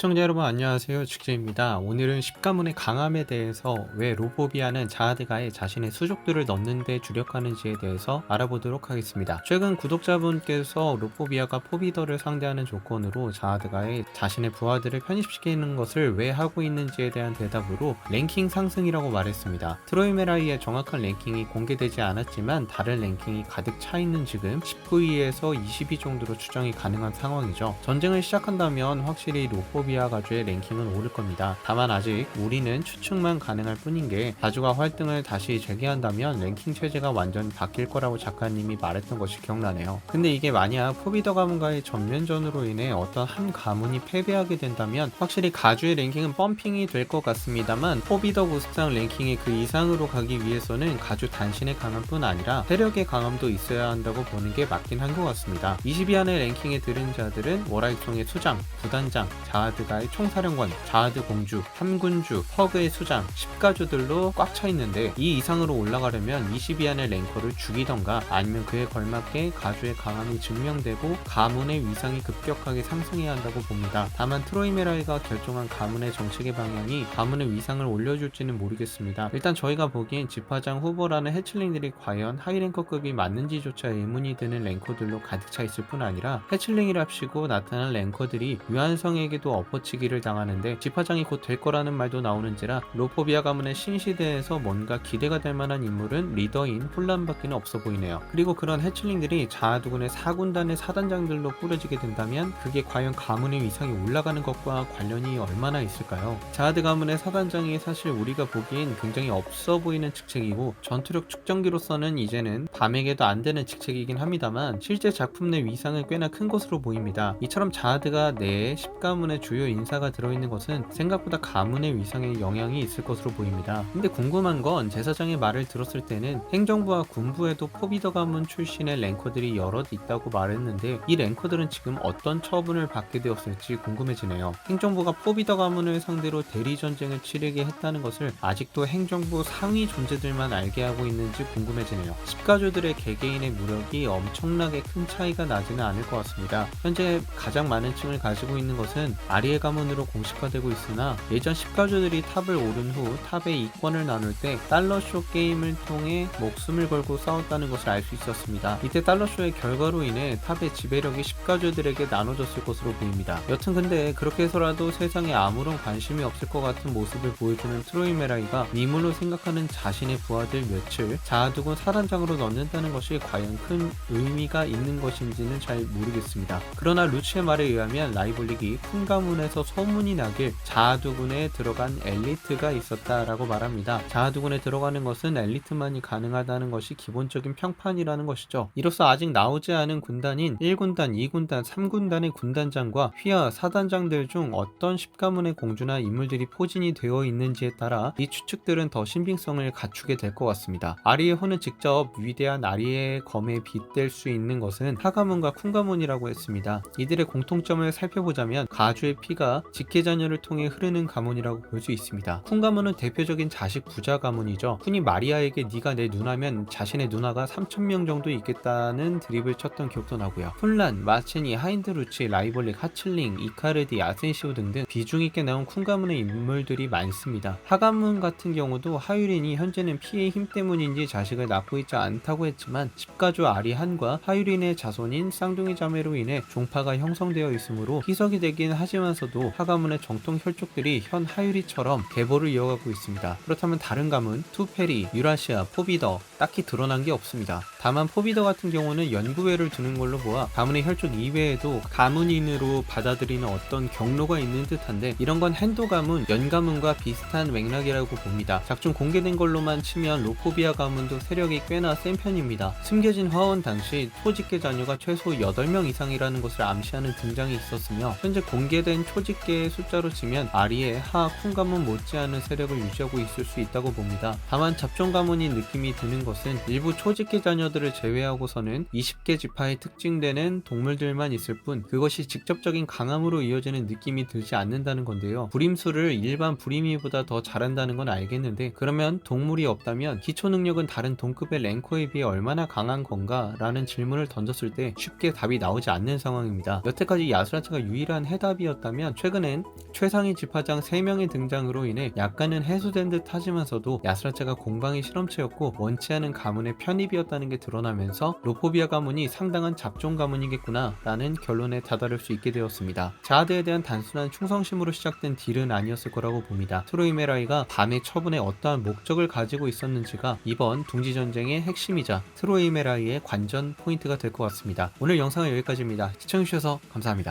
시청자 여러분 안녕하세요. 직재입니다. 오늘은 10가문의 강함에 대해서 왜 로보비아는 자아드가에 자신의 수족들을 넣는 데 주력하는지에 대해서 알아보도록 하겠습니다. 최근 구독자분께서 로보비아가 포비더를 상대하는 조건으로 자아드가에 자신의 부하들을 편입시키는 것을 왜 하고 있는지에 대한 대답으로 랭킹 상승이라고 말했습니다. 트로이메라이의 정확한 랭킹이 공개되지 않았지만 다른 랭킹이 가득 차 있는 지금 19위에서 20위 정도로 추정이 가능한 상황이죠. 전쟁을 시작한다면 확실히 로보비아 가주의 랭킹은 오를 겁니다. 다만 아직 우리는 추측만 가능할 뿐인 게 가주가 활동을 다시 재개한다면 랭킹 체제가 완전 바뀔 거라고 작가님이 말했던 것이 기억나네요. 근데 이게 만약 포비더 가문과의 전면전으로 인해 어떤 한 가문이 패배하게 된다면 확실히 가주의 랭킹은 펌핑이 될 것 같습니다만 포비더 고스탕 랭킹의 그 이상으로 가기 위해서는 가주 단신의 강함뿐 아니라 세력의 강함도 있어야 한다고 보는 게 맞긴 한 것 같습니다. 20위 안에 랭킹에 들은 자들은 워라이총의 수장, 부단장, 자 하드가의 총사령관, 자하드 공주, 함군주, 허그의 수장, 10가주들로 꽉 차 있는데 이 이상으로 올라가려면 20위 안에 랭커를 죽이던가 아니면 그에 걸맞게 가주의 강함이 증명되고 가문의 위상이 급격하게 상승해야 한다고 봅니다. 다만 트로이메라이가 결정한 가문의 정책의 방향이 가문의 위상을 올려줄지는 모르겠습니다. 일단 저희가 보기엔 집화장 후보라는 해칠링들이 과연 하이랭커급이 맞는지조차 의문이 드는 랭커들로 가득 차 있을 뿐 아니라 해칠링이랍시고 나타난 랭커들이 유한성에게도 엎 어치기를 당하는데 집화장이 곧 될 거라는 말도 나오는지라 로포비아 가문의 신시대에서 뭔가 기대가 될 만한 인물은 리더인 혼란밖에는 없어 보이네요. 그리고 그런 해칠링들이 자아두군의 사군단의 사단장들로 꾸려지게 된다면 그게 과연 가문의 위상이 올라가는 것과 관련이 얼마나 있을까요? 자아드 가문의 사단장이 사실 우리가 보기엔 굉장히 없어 보이는 직책이고 전투력 측정기로서는 이제는 밤에게도 안 되는 직책이긴 합니다만 실제 작품 내 위상은 꽤나 큰 것으로 보입니다. 이처럼 자아드가 내에 10가문의 주요 인사가 들어있는 것은 생각보다 가문의 위상에 영향이 있을 것으로 보입니다. 근데 궁금한 건 제사장의 말을 들었을 때는 행정부와 군부에도 포비더 가문 출신의 랭커들이 여럿 있다고 말했는데 이 랭커들은 지금 어떤 처분을 받게 되었을지 궁금해지네요. 행정부가 포비더 가문을 상대로 대리 전쟁을 치르게 했다는 것을 아직도 행정부 상위 존재들만 알게 하고 있는지 궁금해지네요. 10가주들의 개개인의 무력이 엄청나게 큰 차이가 나지는 않을 것 같습니다. 현재 가장 많은 층을 가지고 있는 것은 아리 에 가문으로 공식화되고 있으나 예전 10가주들이 탑을 오른 후 탑의 이권을 나눌 때 달러쇼 게임을 통해 목숨을 걸고 싸웠다는 것을 알 수 있었습니다. 이때 달러쇼의 결과로 인해 탑의 지배력이 10가주들에게 나눠졌을 것으로 보입니다. 여튼 근데 그렇게 해서라도 세상에 아무런 관심이 없을 것 같은 모습을 보여주는 트로이 메라이가 미물로 생각하는 자신의 부하들 몇을 자아두고 사단장으로 넣는다는 것이 과연 큰 의미가 있는 것인지는 잘 모르겠습니다. 그러나 루치의 말에 의하면 라이벌릭이 큰 가문 에서 소문이 나길 자아두군에 들어간 엘리트가 있었다라고 말합니다. 자아두군에 들어가는 것은 엘리트만이 가능하다는 것이 기본적인 평판이라는 것이죠. 이로써 아직 나오지 않은 군단인 1군단, 2군단, 3군단의 군단장과 휘하 사단장들 중 어떤 10가문의 공주나 인물들이 포진이 되어 있는지에 따라 이 추측들은 더 신빙성을 갖추게 될 것 같습니다. 아리의 호는 직접 위대한 아리의 검에 빗댈 수 있는 것은 하가문과 쿵가문이라고 했습니다. 이들의 공통점을 살펴보자면 가주의 피가 직계자녀를 통해 흐르는 가문이라고 볼 수 있습니다. 쿤 가문은 대표적인 자식 부자 가문이죠. 쿤이 마리아에게 네가 내 누나면 자신의 누나가 3천명 정도 있겠다는 드립을 쳤던 기억도 나고요. 푼란, 마체니, 하인드루치, 라이벌릭, 하칠링, 이카르디, 아센시오 등등 비중 있게 나온 쿤 가문의 인물들이 많습니다. 하가문 같은 경우도 하유린이 현재는 피의 힘 때문인지 자식을 낳고 있지 않다고 했지만 집가주 아리한과 하유린의 자손인 쌍둥이 자매로 인해 종파가 형성되어 있으므로 희석이 되긴 하지만 서도 하가문의 정통 혈족들이 현 하유리처럼 계보를 이어가고 있습니다. 그렇다면 다른 가문 투페리, 유라시아, 포비더 딱히 드러난 게 없습니다. 다만 포비더 같은 경우는 연구회를 두는 걸로 보아 가문의 혈족 이외에도 가문인으로 받아들이는 어떤 경로가 있는 듯한데 이런 건 핸도 가문, 연 가문과 비슷한 맥락이라고 봅니다. 작중 공개된 걸로만 치면 로포비아 가문도 세력이 꽤나 센 편입니다. 숨겨진 화원 당시 토직계 자녀가 최소 8명 이상이라는 것을 암시하는 등장이 있었으며 현재 공개된 초직계의 숫자로 치면 아리의 하, 쿤 가문 못지않은 세력을 유지하고 있을 수 있다고 봅니다. 다만 잡종 가문인 느낌이 드는 것은 일부 초직계 자녀들을 제외하고서는 20개 지파에 특징되는 동물들만 있을 뿐 그것이 직접적인 강함으로 이어지는 느낌이 들지 않는다는 건데요. 부림수를 일반 부림이보다 더 잘한다는 건 알겠는데 그러면 동물이 없다면 기초 능력은 다른 동급의 랭커에 비해 얼마나 강한 건가? 라는 질문을 던졌을 때 쉽게 답이 나오지 않는 상황입니다. 여태까지 야스라차가 유일한 해답이었다면 최근엔 최상위 집화장 3명의 등장으로 인해 약간은 해소된 듯 하지만서도 야스라체가 공방의 실험체였고 원치 않은 가문의 편입이었다는 게 드러나면서 로포비아 가문이 상당한 잡종 가문이겠구나 라는 결론에 다다를 수 있게 되었습니다. 자하드에 대한 단순한 충성심으로 시작된 딜은 아니었을 거라고 봅니다. 트로이메라이가 밤의 처분에 어떠한 목적을 가지고 있었는지가 이번 둥지전쟁의 핵심이자 트로이메라이의 관전 포인트가 될 것 같습니다. 오늘 영상은 여기까지입니다. 시청해주셔서 감사합니다.